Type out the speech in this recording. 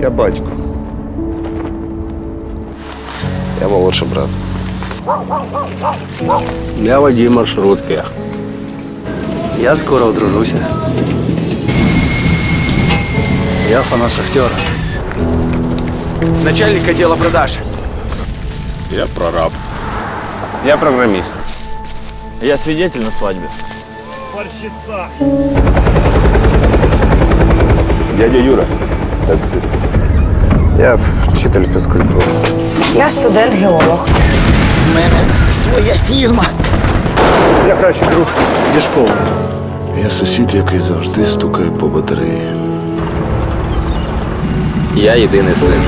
Я батько. Я молодший брат. Я водій маршрутки. Я скоро одружуся. Я фанат шахтера. Начальник отдела продаж. Я прораб. Я программист. Я свидетель на свадьбе. Дядя Юра. Таксист. Я вчитель фізкультури. Я студент-геолог. Я кращий друг зі школи. Я сусід, який завжди стукає по батареї. Я єдиний син.